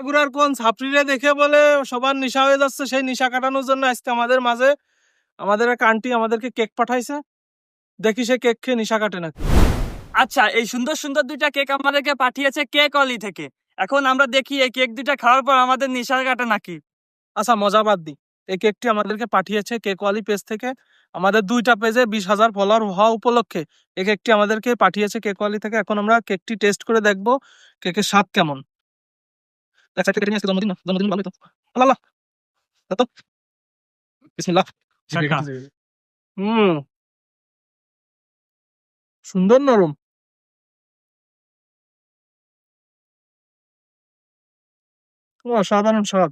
মাগুরার কোন ছাপড়িরে দেখে বলে সবার নেশা হয়ে যাচ্ছে সেই নেশা কাটানোর জন্য আজকে আমাদের মাঝে আমাদের এক আন্টি আমাদেরকে কেক পাঠাইছে। দেখি সে কেক খেয়ে নেশা কাটে নাকি। আচ্ছা এই সুন্দর সুন্দর দুইটা কেক আমাদেরকে পাঠিয়েছে কেক অলি থেকে? এখন আমরা দেখি এই কেক দুইটা খাওয়ার পর আমাদের নেশা কাটে নাকি? আচ্ছা মজা বাদ দি। এই কেকটি আমাদেরকে পাঠিয়েছে কেক ওয়ালি পেজ থেকে। আমাদের দুইটা পেজে বিশ হাজার ফলোয়ার হওয়া উপলক্ষে এই কেকটি আমাদেরকে পাঠিয়েছে কেক ওয়ালি থেকে। এখন আমরা কেকটি টেস্ট করে দেখব কেকের স্বাদ কেমন। দেখ সাইড কেটে নিয়ে আসছে জন্মদিন না জন্মদিন ভালোই তো আল্লাহ আল্লাহ তো বিসমিল্লাহ হুম সুন্দর নরম অসাধারণ স্বাদ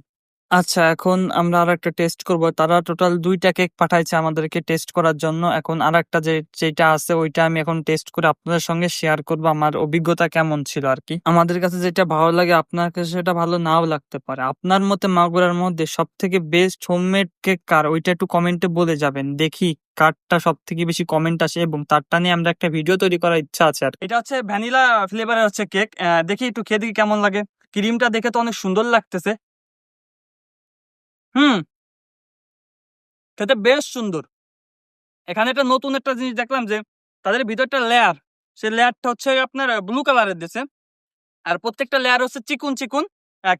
আচ্ছা এখন আমরা আর একটা টেস্ট করব। তারা টোটাল দুইটা কেক পাঠাইছে আমাদেরকে টেস্ট করার জন্য। এখন আর একটা যে, যেটা আছে ওইটা আমি এখন টেস্ট করে আপনাদের সঙ্গে শেয়ার করব। আমার অভিজ্ঞতা কেমন ছিল আর কি আমাদের কাছে যেটা ভালো লাগে, আপনার কাছে সেটা ভালো নাও লাগতে পারে। আপনার মতে মাগুরার মধ্যে সব থেকে বেস্ট হোমমেড কেক কার? ওইটা একটু কমেন্টে বলে যাবেন। দেখি কারটা সব থেকে বেশি কমেন্ট আসে এবং তারটা নিয়ে আমরা একটা ভিডিও তৈরি করার ইচ্ছা আছে আর এটা হচ্ছে ভ্যানিলা ফ্লেভারের হচ্ছে কেক দেখি একটু খেয়ে দেখি কেমন লাগে। ক্রিমটা দেখে তো অনেক সুন্দর লাগতেছে। হুম। খেতে বেশ সুন্দর। এখানে একটা নতুন একটা জিনিস দেখলাম যে, তাদের ভিতরটা লেয়ার সেই লেয়ারটা হচ্ছে আপনার ব্লু কালারের দিছে। আর প্রত্যেকটা লেয়ার হচ্ছে চিকুন চিকুন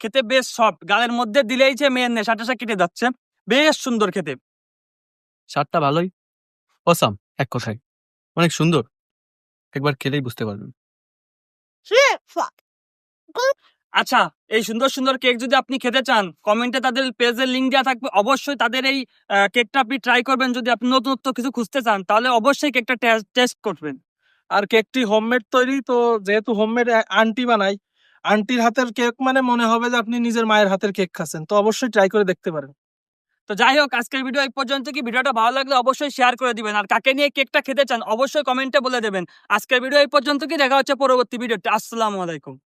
খেতে বেশ সফট গালের মধ্যে দিলেই যে মেয়ের নেশা টেশা কেটে যাচ্ছে। বেশ সুন্দর খেতে। স্বাদটা ভালোই। অসাম এক কথায়। অনেক সুন্দর। একবার খেলেই বুঝতে পারবেন। আচ্ছা এই সুন্দর সুন্দর কেক যদি আপনি খেতে চান কমেন্টে তাদের পেজের লিঙ্ক দেওয়া থাকবে। অবশ্যই তাদের এই কেকটা আপনি ট্রাই করবেন যদি আপনি নতুনত্ব কিছু খুঁজতে চান তাহলে অবশ্যই কেকটা টেস্ট করবেন। আর কেকটি হোমমেড তৈরি তো যেহেতু হোমমেড আন্টি বানাই আন্টির হাতের কেক মানে মনে হবে যে আপনি নিজের মায়ের হাতের কেক খাচ্ছেন তো অবশ্যই ট্রাই করে দেখতে পারেন। তো যাই হোক আজকের ভিডিও এই পর্যন্ত কি? ভিডিওটা ভালো লাগলে অবশ্যই শেয়ার করে দিবেন। আর কাকে নিয়ে কেকটা খেতে চান অবশ্যই কমেন্টে বলে দেবেন। আজকের ভিডিও এই পর্যন্ত কি? দেখা হচ্ছে পরবর্তী ভিডিওতে আসসালামু আলাইকুম।